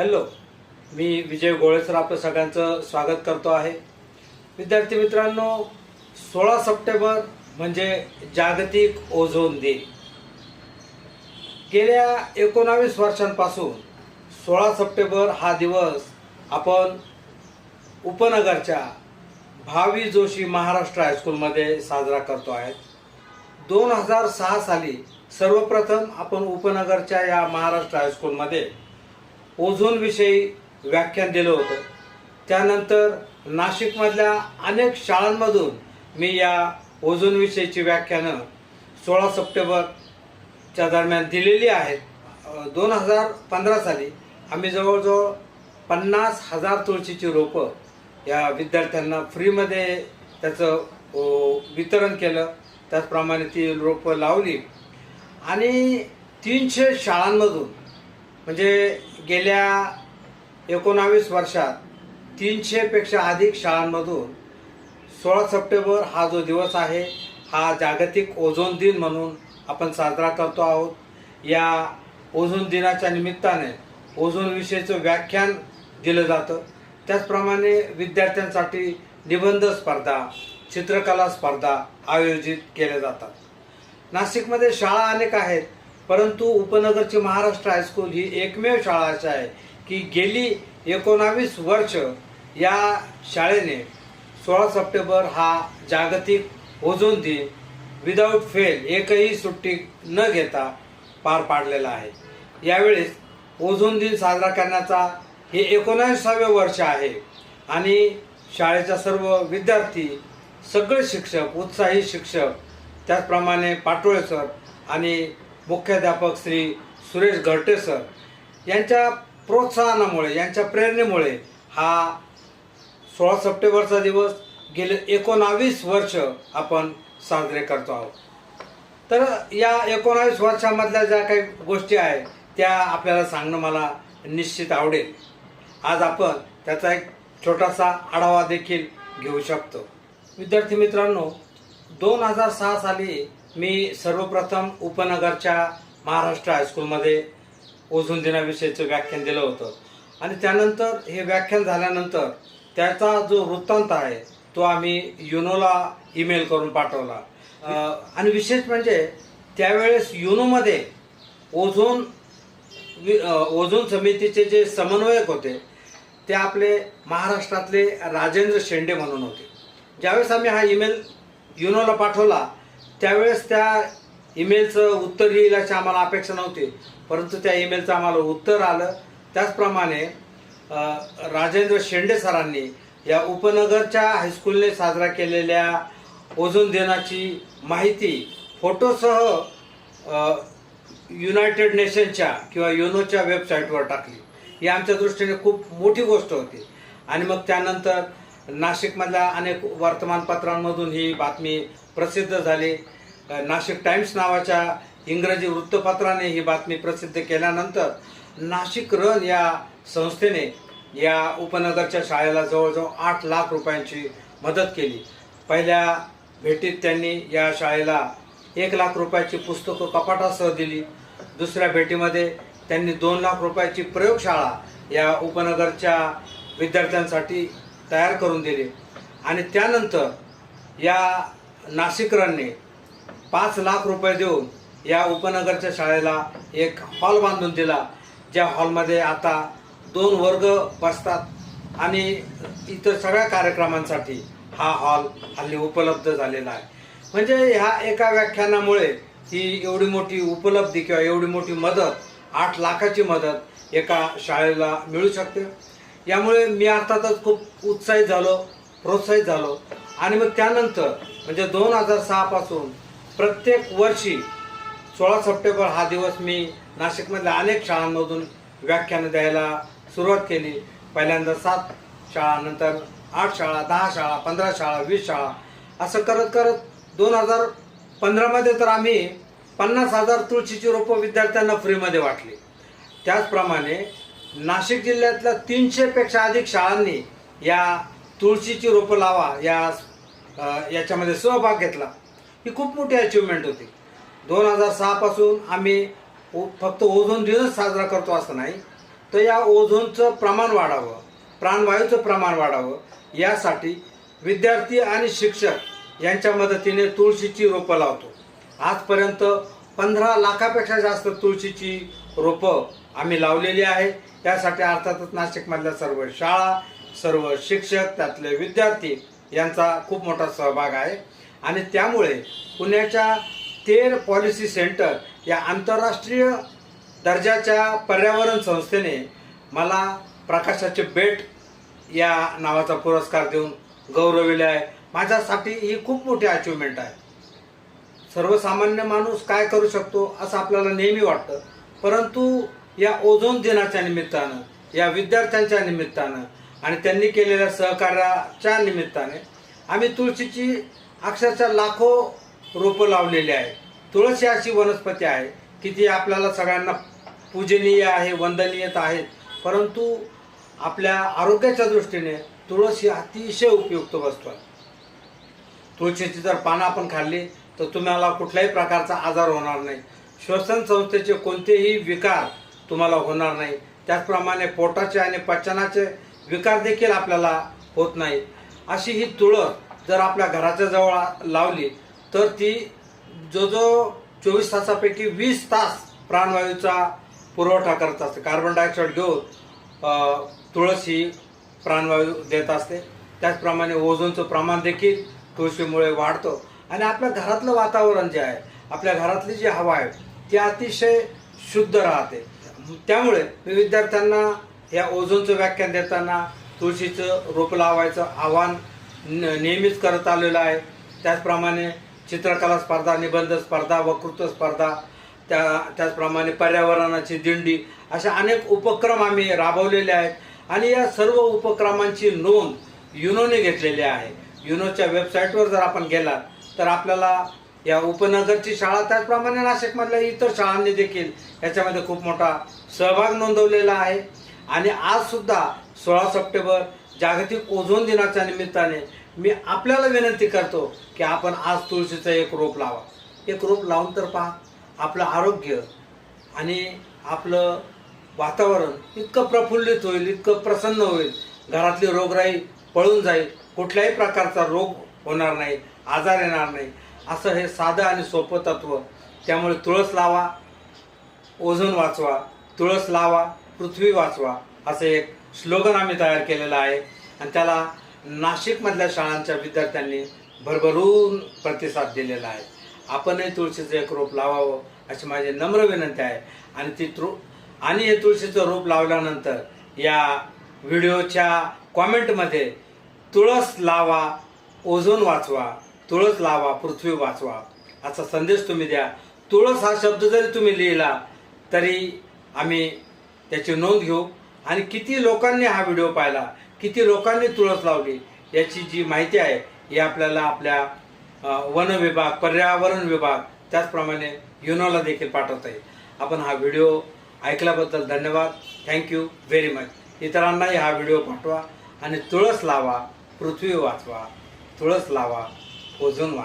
Hello मी विजय गोळेसर आपलं सगळ्यांचं स्वागत करतो आहे. विद्यार्थी मित्रांनो सोळा सप्टेंबर म्हणजे जागतिक ओझोन दिन. गेल्या एकोणावीस वर्षांपासून सोळा सप्टेंबर हा दिवस आपण उपनगरच्या भावी जोशी महाराष्ट्र हायस्कूलमध्ये साजरा करतो आहे. दोन हजार सहा साली सर्वप्रथम आपण उपनगरच्या या महाराष्ट्र हायस्कूलमध्ये ओझोनविषयी व्याख्यान दिलं होतं. त्यानंतर नाशिकमधल्या अनेक शाळांमधून मी या ओझोनविषयीची व्याख्यानं सोळा सप्टेंबरच्या दरम्यान दिलेली आहेत. दोन हजार पंधरा साली आम्ही जवळजवळ पन्नास हजार तुळशीची रोपं या विद्यार्थ्यांना फ्रीमध्ये त्याचं वितरण केलं. त्याचप्रमाणे ती रोपं लावली. आणि तीनशे शाळांमधून म्हणजे गेल्या एकोणावीस वर्षात तीनशेपेक्षा अधिक शाळांमधून सोळा सप्टेंबर हा जो दिवस आहे हा जागतिक ओझोन दिन म्हणून आपण साजरा करतो आहोत. या ओझोन दिनाच्या निमित्ताने ओझोनविषयीचं व्याख्यान दिलं जातं. त्याचप्रमाणे विद्यार्थ्यांसाठी निबंध स्पर्धा चित्रकला स्पर्धा आयोजित केल्या जातात. नाशिकमध्ये शाळा अनेक आहेत. परंतु उपनगरची महाराष्ट्र हायस्कूल ही एकमेव शाळा अशी आहे की गेली एकोणावीस वर्ष या शाळेने सोळा सप्टेंबर हा जागतिक ओझोन दिन विदाऊट फेल एकही सुट्टी न घेता पार पाडलेला आहे. यावेळेस ओझोन दिन साजरा करण्याचा हे एकोणावीसावे वर्ष आहे आणि शाळेच्या सर्व विद्यार्थी सगळे शिक्षक उत्साही शिक्षक त्याचप्रमाणे पाटोळे सर आणि मुख्याध्यापक श्री सुरेश घरटे सर यांच्या प्रोत्साहनामुळे यांच्या प्रेरणेमुळे हा सोळा सप्टेंबरचा दिवस गेले एकोणावीस वर्ष आपण साजरे करतो आहोत. तर या एकोणावीस वर्षामधल्या ज्या काही गोष्टी आहेत त्या आपल्याला सांगणं मला निश्चित आवडेल. आज आपण त्याचा एक छोटासा आढावा देखील घेऊ शकतो. विद्यार्थी मित्रांनो दोन हजार सहा साली मी सर्वप्रथम उपनगरच्या महाराष्ट्र हायस्कूलमध्ये ओझोन दिनाविषयीचं व्याख्यान दिलं होतं. आणि त्यानंतर हे व्याख्यान झाल्यानंतर त्याचा जो वृत्तांत आहे तो आम्ही युनोला ईमेल करून पाठवला. आणि विशेष म्हणजे त्यावेळेस युनोमध्ये ओझोन वि- ओझोन समितीचे जे समन्वयक होते ते आपले महाराष्ट्रातले राजेंद्र शेंडे म्हणून होते. ज्यावेळेस आम्ही हा ईमेल युनोला पाठवला त्यावेळेस त्या ईमेलचं उत्तर येईल अशी आम्हाला अपेक्षा नव्हती. परंतु त्या ईमेलचं आम्हाला उत्तर आलं. त्याचप्रमाणे राजेंद्र शेंडे सरांनी या उपनगरच्या हायस्कूलने साजरा केलेल्या ओझोन दिनाची माहिती फोटोसह युनायटेड नेशनच्या किंवा युनोच्या वेबसाईटवर टाकली. ही आमच्या दृष्टीने खूप मोठी गोष्ट होती. आणि मग त्यानंतर नाशिकमधल्या अनेक वर्तमानपत्रांमधून ही बातमी प्रसिद्ध झाली. नाशिक टाइम्स नावाच्या इंग्रजी वृत्तपत्राने ही बातमी प्रसिद्ध केल्यानंतर नाशिक रन या संस्थेने या उपनगरच्या शाळेला जवळजवळ आठ लाख रुपयांची मदत केली. पहिल्या भेटीत त्यांनी या शाळेला एक लाख रुपयाची पुस्तकं कपाटासह दिली. दुसऱ्या भेटीमध्ये त्यांनी दोन लाख रुपयाची प्रयोगशाळा या उपनगरच्या विद्यार्थ्यांसाठी तयार करून दिली. आणि त्यानंतर या नाशिकरांनी पाच लाख रुपये देऊन या उपनगरच्या शाळेला एक हॉल बांधून दिला ज्या हॉलमध्ये आता दोन वर्ग बसतात आणि इतर सगळ्या कार्यक्रमांसाठी हा हॉल हल्ली उपलब्ध झालेला आहे. म्हणजे ह्या एका व्याख्यानामुळे ही एवढी मोठी उपलब्धी किंवा एवढी मोठी मदत आठ लाखाची मदत एका शाळेला मिळू शकते. यामुळे मी अर्थातच खूप उत्साहित झालो प्रोत्साहित झालो आणि मग त्यानंतर म्हणजे दोन हजार सहापासून प्रत्येक वर्षी सोळा सप्टेंबर हा दिवस मी नाशिकमधल्या अनेक शाळांमधून व्याख्यानं द्यायला सुरुवात केली. पहिल्यांदा सात शाळा नंतर आठ शाळा दहा शाळा पंधरा शाळा वीस शाळा. असं करत करत दोन हजार पंधरामध्ये तर आम्ही पन्नास हजार तुळशीची रोपं विद्यार्थ्यांना फ्रीमध्ये वाटली. त्याचप्रमाणे नाशिक जिल्ह्यातल्या तीनशेपेक्षा अधिक शाळांनी या तुळशीची रोपं लावा या याच्यामध्ये सहभाग घेतला. ही खूप मोठी अचिव्हमेंट होती. दोन हजार सहापासून आम्ही ओ- फक्त ओझोन दिनच साजरा करतो असं नाही तर या ओझोनचं प्रमाण वाढावं प्राणवायूचं प्रमाण वाढावं यासाठी विद्यार्थी आणि शिक्षक यांच्या मदतीने तुळशीची रोपं लावतो. आजपर्यंत पंधरा लाखापेक्षा जास्त तुळशीची रोपं आम्ही लावलेली आहे. त्यासाठी अर्थातच नाशिकमधल्या सर्व शाळा सर्व शिक्षक त्यातले विद्यार्थी यांचा खूप मोठा सहभाग आहे. आणि त्यामुळे पुण्याच्या तेर पॉलिसी सेंटर या आंतरराष्ट्रीय दर्जाच्या पर्यावरण संस्थेने मला प्रकाशाचे बेट या नावाचा पुरस्कार देऊन गौरविले आहे. माझ्यासाठी ही खूप मोठी अचिव्हमेंट आहे. सर्वसामान्य माणूस काय करू शकतो असं आपल्याला नेहमी वाटतं. परंतु या ओझोन दिनाच्या निमित्तानं या विद्यार्थ्यांच्या निमित्तानं आणि त्यांनी केलेल्या सहकार्याच्या निमित्ताने आम्ही तुळशीची अक्षरशः लाखो रोपं लावलेली आहे तुळस ही अशी वनस्पती आहे की ती आपल्याला सगळ्यांना पूजनीय आहे वंदनीयत आहे परंतु आपल्या आरोग्याच्या दृष्टीने तुळस ही अतिशय उपयुक्त वस्तू आहे. तुळशीची जर पानं आपण खाल्ली तर तुम्हाला कुठल्याही प्रकारचा आजार होणार नाही. श्वसन संस्थेचे कोणतेही विकार तुम्हाला होणार नाही. त्याचप्रमाणे पोटाचे आणि पचनाचे विकार देखील आपल्याला होत नाही. अशी ही तुळस जर आपल्या घराच्या जवळ लावली तर ती जो जो चोवीस तासापैकी वीस तास प्राणवायूचा पुरवठा करत असते. कार्बन डायऑक्साईड घेऊन तुळस ही प्राणवायू देत असते. त्याचप्रमाणे ओझोनचं प्रमाण देखील तुळशीमुळे वाढतं. आणि आपल्या घरातलं वातावरण जे आहे आपल्या घरातली जी हवा आहे ती अतिशय शुद्ध राहते. त्यामुळे मी विद्यार्थ्यांना या ओझोनचं व्याख्यान देताना तुळशीचं रोप लावायचं आव्हान न- नेहमीच करत आलेलं आहे. त्याचप्रमाणे चित्रकला स्पर्धा निबंध स्पर्धा वक्तृत्व स्पर्धा त्या त्याचप्रमाणे पर्यावरणाची दिंडी अशा अनेक उपक्रम आम्ही राबवलेले आहेत. आणि या सर्व उपक्रमांची नोंद युनोने घेतलेली आहे. युनोच्या वेबसाईटवर जर आपण गेलात तर आपल्याला या उपनगरची शाळा त्याचप्रमाणे नाशिकमधल्या इतर शाळांनी देखील याच्यामध्ये खूप मोठा सहभाग नोंदवलेला आहे. आणि आज सुद्धा सोळा सप्टेंबर जागतिक ओझोन दिनाच्या निमित्ताने मी आपल्याला विनंती करतो की आपण आज तुळशीचं एक रोप लावा. एक रोप लावून तर पहा आपलं आरोग्य आणि आपलं वातावरण इतकं प्रफुल्लित होईल इतकं प्रसन्न होईल. घरातली रोगराई पळून जाईल. कुठल्याही प्रकारचा रोग होणार नाही आजार येणार नाही. असं हे साधं आणि सोपं तत्व. त्यामुळे तुळस लावा ओझोन वाचवा तुळस लावा पृथ्वी वाचवा असे एक स्लोगन आम्ही तयार केलेलं आहे. आणि त्याला नाशिकमधल्या शाळांच्या विद्यार्थ्यांनी भरभरून प्रतिसाद दिलेला आहे. आपणही तुळशीचं एक रोप लावावं अशी माझी नम्र विनंती आहे. आणि ती तृ आणि हे तुळशीचं रोप लावल्यानंतर या व्हिडिओच्या कॉमेंटमध्ये तुळस लावा ओझोन वाचवा तुळस लावा पृथ्वी वाचवा असा संदेश तुम्ही द्या. तुळस हा शब्द जरी तुम्ही लिहिला तरी आम्ही त्याची नोंद घेऊ. आणि किती लोकांनी हा व्हिडिओ पाहिला किती लोकांनी तुळस लावली याची जी माहिती आहे ही आपल्याला आपल्या वन विभाग पर्यावरण विभाग त्याचप्रमाणे युनोला देखील पाठवता येईल आपण हा व्हिडिओ ऐकल्याबद्दल धन्यवाद. थँक्यू व्हेरी मच इतरांनाही हा व्हिडिओ पाठवा आणि तुळस लावा पृथ्वी वाचवा तुळस लावा ओझोन वाचवा.